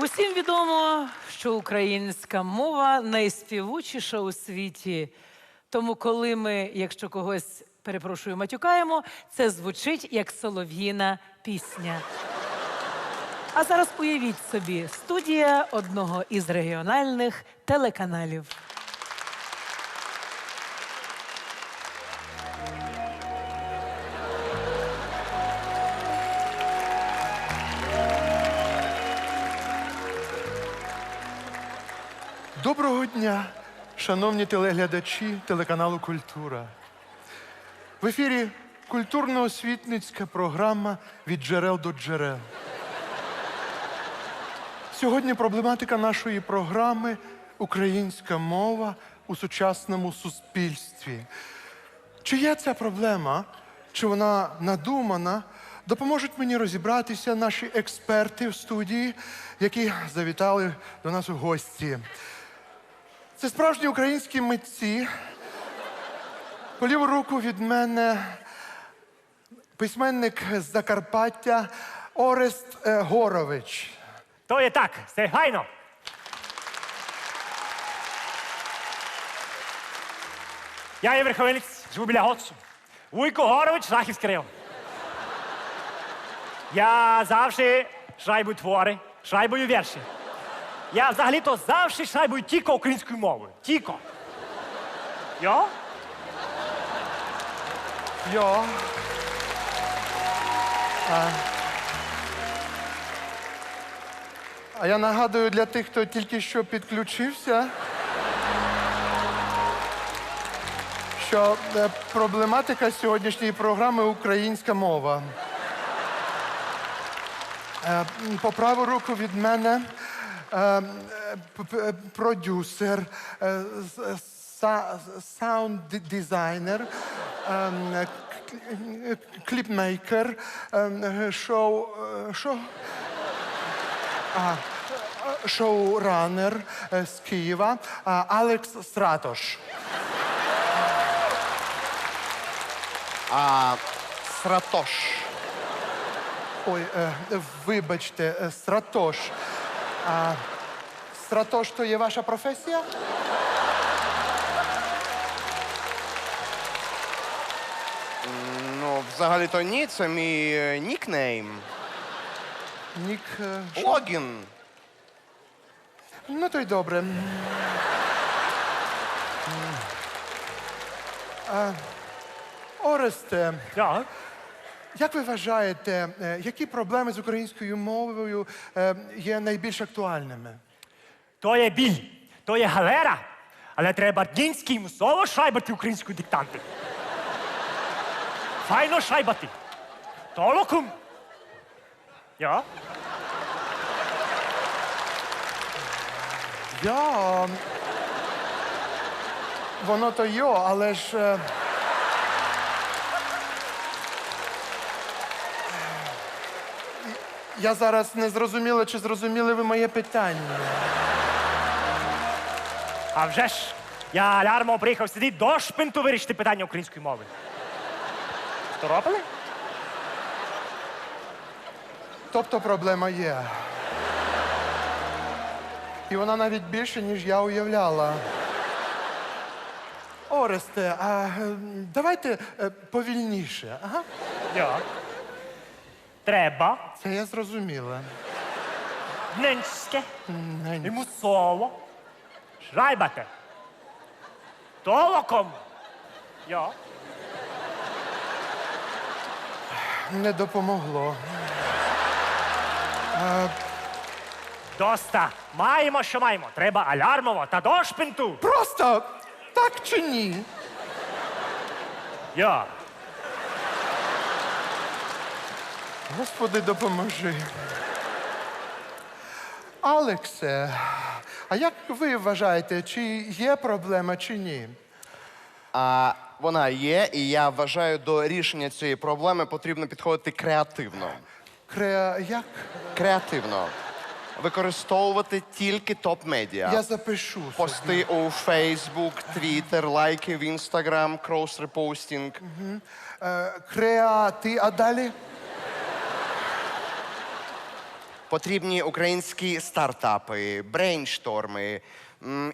Усім відомо, що українська мова найспівучіша у світі. Тому, коли ми, якщо когось перепрошую, матюкаємо, це звучить як солов'їна пісня. А зараз уявіть собі студія одного із регіональних телеканалів. Доброго дня, шановні телеглядачі телеканалу Культура. В ефірі культурно-освітницька програма від джерел до джерел. Сьогодні проблематика нашої програми українська мова у сучасному суспільстві. Чи є ця проблема, чи вона надумана, допоможуть мені розібратися наші експерти в студії, які завітали до нас у гості. Це справжні українські митці. По ліву руку від мене письменник з Закарпаття Орест е, Горович. То є так, це гайно. Я є верховинець, живу біля Гоцу. Вуйко Горович, Рахівський район. Я завжди шайбую твори, шайбую вірші. Я взагалі-то завжди шайбую тільки українською мовою. Тільки. Йо? Йо. А, а я нагадую для тих, хто тільки що підключився, що е, проблематика сьогоднішньої програми українська мова. Е, По праву руку від мене продюсер, саунд-дизайнер, к- к- кліпмейкер, шоу. е, А, е, шоуранер е, з Києва Алекс Стратош. А Сратош. Ой, е, вибачте, Стратош. А, Стратош то є ваша професія? Ну, взагалі-то ні, це мій е, нікнейм. Нік. е, що? Логін. Ну, то й добре. М. А, Оресте, Я? Як ви вважаєте, е, які проблеми з українською мовою е, є найбільш актуальними? То є біль, то є галера, але треба дінський і мусово шайбати українською диктанти. Файно шайбати. Толокум. Я? Я. Воно то йо, але ж. Я зараз не зрозуміла, чи зрозуміли ви моє питання. А вже ж, я алярмо приїхав сюди до шпинту вирішити питання української мови. Второпали? Тобто проблема є. І вона навіть більше, ніж я уявляла. Оресте, а е, давайте е, повільніше. Ага. Я. Треба Це я зрозуміла. дненське Нень. і мусово шайбати. Толоком. Я. Не допомогло. Доста. Маємо, що маємо. Треба алярмово та до шпинту. Просто так чи ні? Я. Господи, допоможи. Алексе, а як ви вважаєте, чи є проблема, чи ні? А вона є, і я вважаю, до рішення цієї проблеми потрібно підходити креативно. Кре... Як? Креативно. Використовувати тільки топ-медіа. Я запишу. собі. Пости у Facebook, Twitter, лайки в Instagram, крос-репостінг. Е, креати, а далі? Потрібні українські стартапи, брейншторми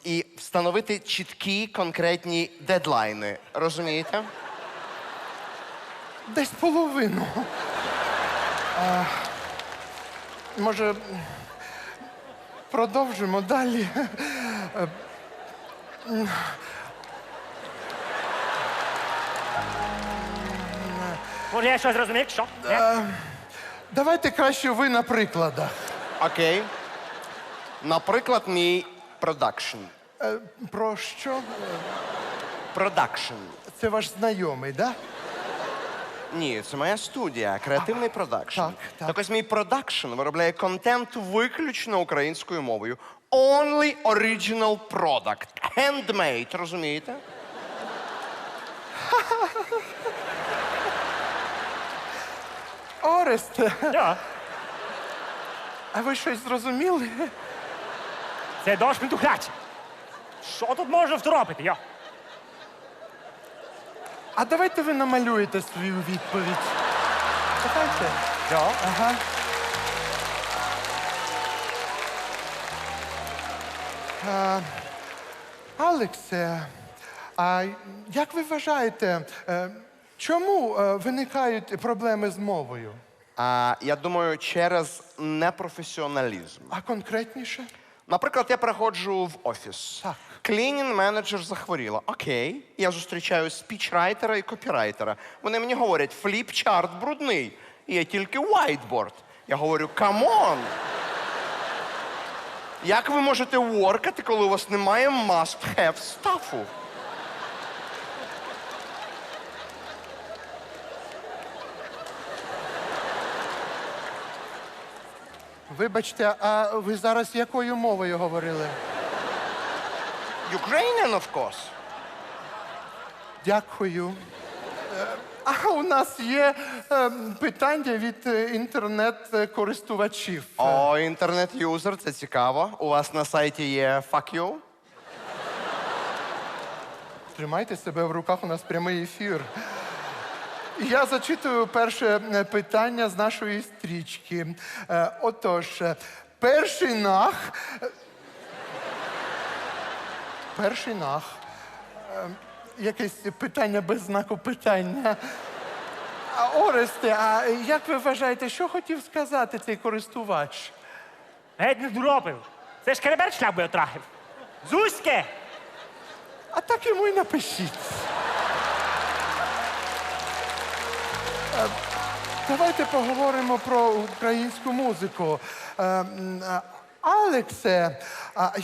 і встановити чіткі конкретні дедлайни. Розумієте? Десь половину. А, може, продовжимо далі. Може, я щось зрозумів? Що? Ні? Давайте краще ви на прикладах. Окей. Наприклад, мій продакшн. Е, Про що? Продакшн. Це ваш знайомий, так? Да? Ні, це моя студія, креативний продакшн. так, так. ось мій продакшн виробляє контент виключно українською мовою. Only original product. Handmade, розумієте? Оресте, Ja. а ви щось зрозуміли? Це дощ ментухляч. Що тут можна второпити? Йо. А давайте ви намалюєте свою відповідь. Давайте. Йо. Ага. А, Алексе, а як ви вважаєте, е, чому е, виникають проблеми з мовою? А, я думаю, через непрофесіоналізм. А конкретніше? Наприклад, я приходжу в офіс. Так. Клінінг менеджер захворіла. Окей. Я зустрічаю спічрайтера і копірайтера. Вони мені говорять, фліп-чарт брудний. І є тільки whiteboard. Я говорю, камон. Як ви можете воркати, коли у вас немає must-have стафу? Вибачте, а ви зараз якою мовою говорили? Ukrainian, of course. Дякую. Е, А у нас є е, питання від е, інтернет-користувачів. О, інтернет-юзер, це цікаво. У вас на сайті є fuck you? Тримайте себе в руках, у нас прямий ефір. Я зачитую перше е, питання з нашої стрічки. Е, Отож, е, перший нах. Перший нах. Якесь питання без знаку питання. А, Оресте, а як ви вважаєте, що хотів сказати цей користувач? Геть не второпив. Це ж керебер шлях би отрахив. Зузьке! А так йому й напишіть. Давайте поговоримо про українську музику. Е, е, Алексе,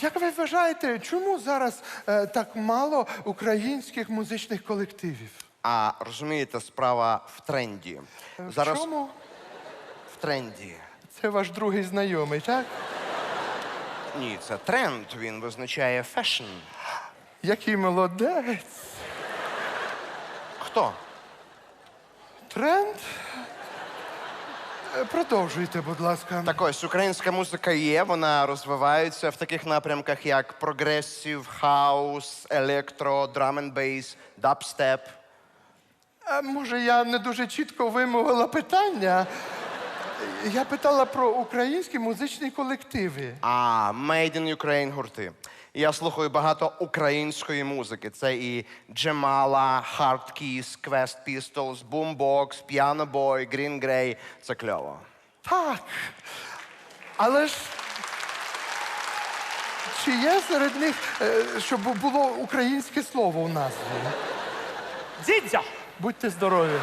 як ви вважаєте, чому зараз е, так мало українських музичних колективів? А розумієте, справа в тренді. В Зараз чому? в тренді. Це ваш другий знайомий, так? Ні, це тренд. Він визначає фешн. Який молодець. Хто? Тренд? Е, Продовжуйте, будь ласка. Так ось українська музика є, вона розвивається в таких напрямках, як прогресів, хаус, електро, драм н бейс, дабстеп. Може, я не дуже чітко вимовила питання. Я питала про українські музичні колективи. А Made in Ukraine гурти. Я слухаю багато української музики. Це і Джемала, Hard Keys, Quest Pistols, Boombox, Piano Boy, Green Grey. Це кльово. Так. Але ж чи є серед них, е, щоб було українське слово у назві? Дзідзьо! Будьте здорові.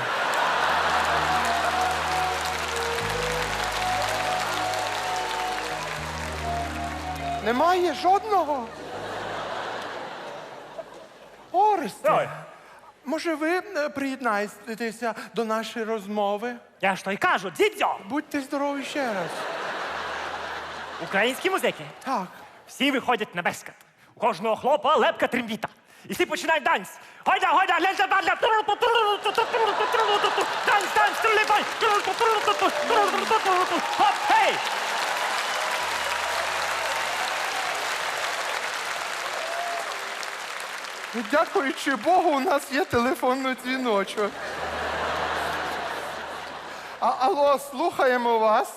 Немає жодного. Оресте, Ой. може ви е, приєднаєтеся до нашої розмови? Я ж то й кажу, дзідзьо! Будьте здорові ще раз. Українські музики. Так. Всі виходять на безкат. У кожного хлопа лепка трембіта. І всі починають данс. Гойда, гойда, ленда, бадля. Данс, данс, тролейбой. Хоп, хей! Дякуючи Богу, у нас є телефонний дзвіночок. А, алло, слухаємо вас.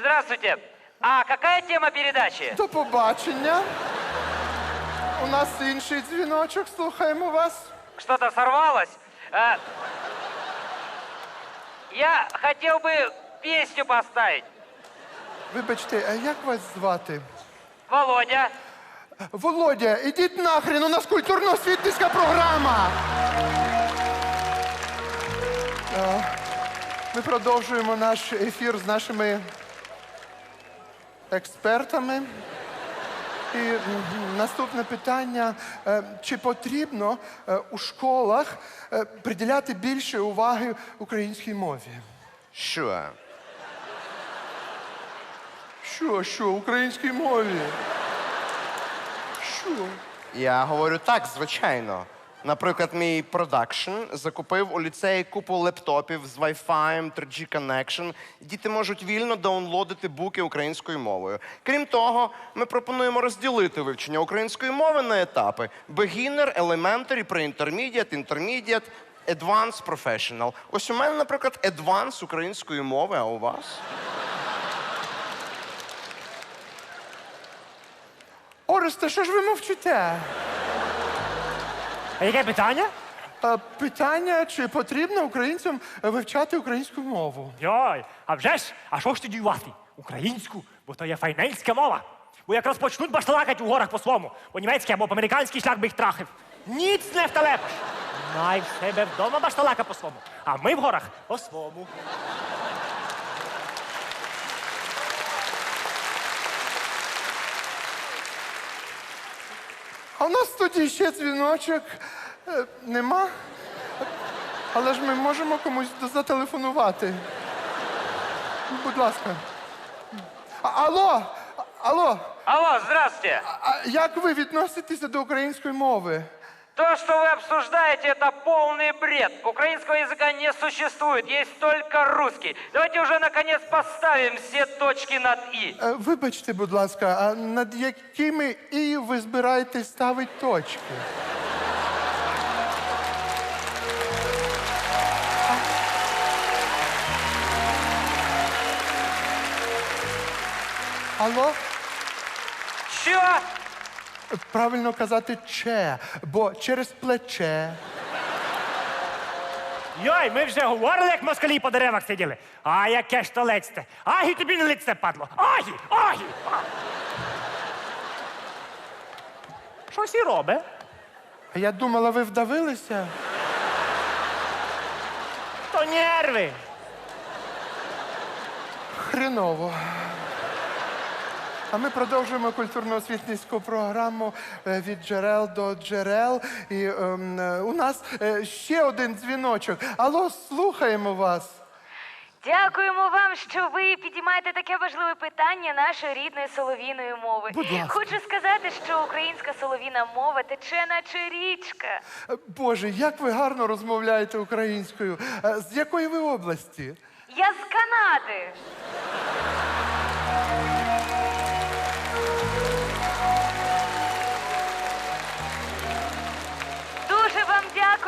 Здравствуйте. А какая тема передачи? До побачення. У нас інший дзвіночок, слухаємо вас. Что-то сорвалось? А, я хотел бы песню поставить. Вибачте, а як вас звати? Володя. Володя, ідіть нахрен, у нас культурно-освітницька програма. Е, Ми продовжуємо наш ефір з нашими експертами. І наступне питання: Е, чи потрібно е, у школах приділяти більше уваги українській мові? Що? Що, що, українській мові? Що? Я говорю так, звичайно. Наприклад, мій продакшн закупив у ліцеї купу лептопів з Wi-Fi, 3G Connection. Діти можуть вільно даунлодити буки українською мовою. Крім того, ми пропонуємо розділити вивчення української мови на етапи: beginner, elementary, pre-intermediate, intermediate, advanced, professional. Ось у мене, наприклад, advanced української мови, а у вас? Оресте, що ж ви мовчите? А яке питання? Е, Питання, чи потрібно українцям вивчати українську мову? Йой, а вже ж, а що ж тоді діювати? Українську, бо то є файненська мова. Бо як розпочнуть башталакать у горах по свому, по німецький або по шлях би їх трахив. Ніц не втелепиш. Най в себе вдома башталака по свому, а ми в горах по свому. А у нас тоді ще дзвіночок Е, нема. Але ж ми можемо комусь зателефонувати. Будь ласка. А- Алло! А- Алло! Алло, здравствуйте. А як ви відноситеся до української мови? То, что вы обсуждаете, это полный бред. Украинского языка не существует, есть только русский. Давайте уже наконец поставим все точки над «и». Е, Вибачте, будь ласка, а над якими і ви збираєтесь ставити точки? Алло? Правильно казати че, бо через плече. Йой, ми вже говорили, як москалі по деревах сиділи. А яке ж то лецьте? Агі тобі не лицьте, падло. Агі, агі. а. Щось і робить. А я думала, ви вдавилися. То нерви. Хреново. А ми продовжуємо культурно-освітницьку програму е, від джерел до джерел. І ем, е, у нас е, ще один дзвіночок. Алло, слухаємо вас. Дякуємо вам, що ви підіймаєте таке важливе питання нашої рідної солов'їної мови. Будь ласка. Хочу сказати, що українська солов'їна мова тече, наче річка. Е, Боже, як ви гарно розмовляєте українською. Е, З якої ви області? Я з Канади.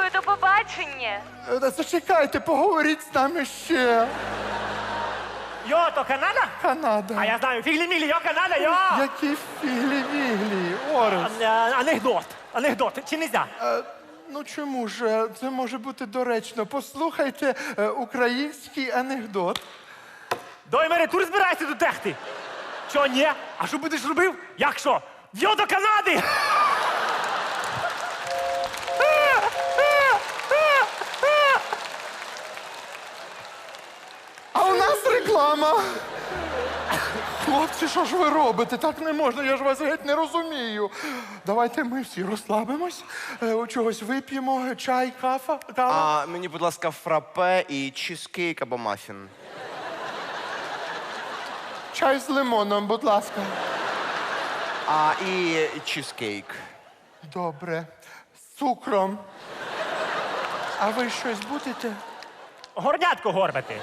Дякую, до побачення. Е, Зачекайте, поговоріть з нами ще. Йо, то Канада? Канада. А я знаю, фіглі-міглі, йо, Канада, йо! Які фіглі-віглі, Орес. Е, Анекдот. Анекдот. Чи нельзя? Е, Ну чому ж е, це може бути доречно? Послухайте е, український анекдот. До емеретур збираєшся до техти? Що, ні? А що будеш робив? Як що? В'йо до Канади! Реклама. Хлопці, що ж ви робите? Так не можна, я ж вас геть не розумію. Давайте ми всі розслабимось, е, чогось вип'ємо, чай, кафа, кава. А мені, будь ласка, фрапе і чизкейк або мафін. Чай з лимоном, будь ласка. А і чизкейк. Добре. З цукром. А ви щось будете? Горнятко горбати.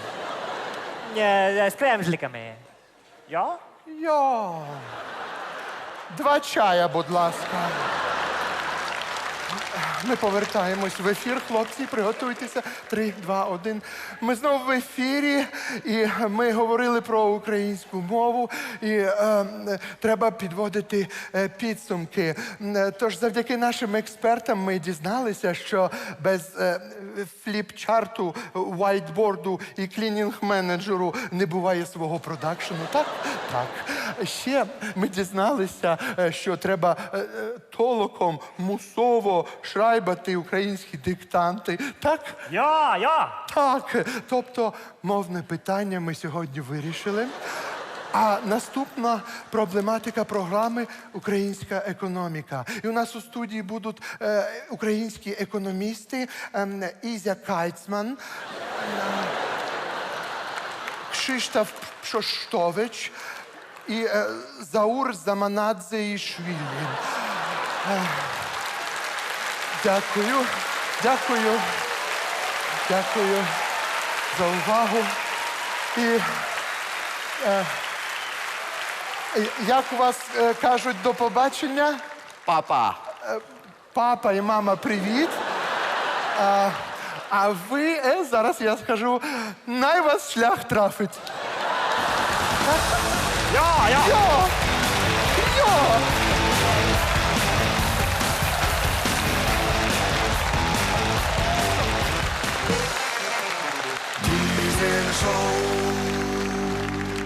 Е, З кремжликами. Йо? Йо. Два чая, будь ласка. Ми повертаємось в ефір. Хлопці, приготуйтеся. Три, два, один. Ми знову в ефірі, і ми говорили про українську мову, і е, треба підводити е, підсумки. Е, Тож, завдяки нашим експертам, ми дізналися, що без е, фліп-чарту, вайтборду і клінінг-менеджеру не буває свого продакшену. Так? Так. Ще ми дізналися, е, що треба толоком мусово шрайбати українські диктанти. Так? Я, я. Так. Тобто, мовне питання ми сьогодні вирішили. А наступна проблематика програми Українська економіка. І у нас у студії будуть е, українські економісти ем, Ізя Кайцман, Krzysztof Pszosztowicz i e, Zaur Zamanadze i Szwili. E, Дякую, дякую, дякую за увагу. І е, е, як у вас е, кажуть до побачення? Папа. Папа і мама, привіт. А, а ви, е, зараз я скажу, най вас шлях трафить. Я, я. Йо!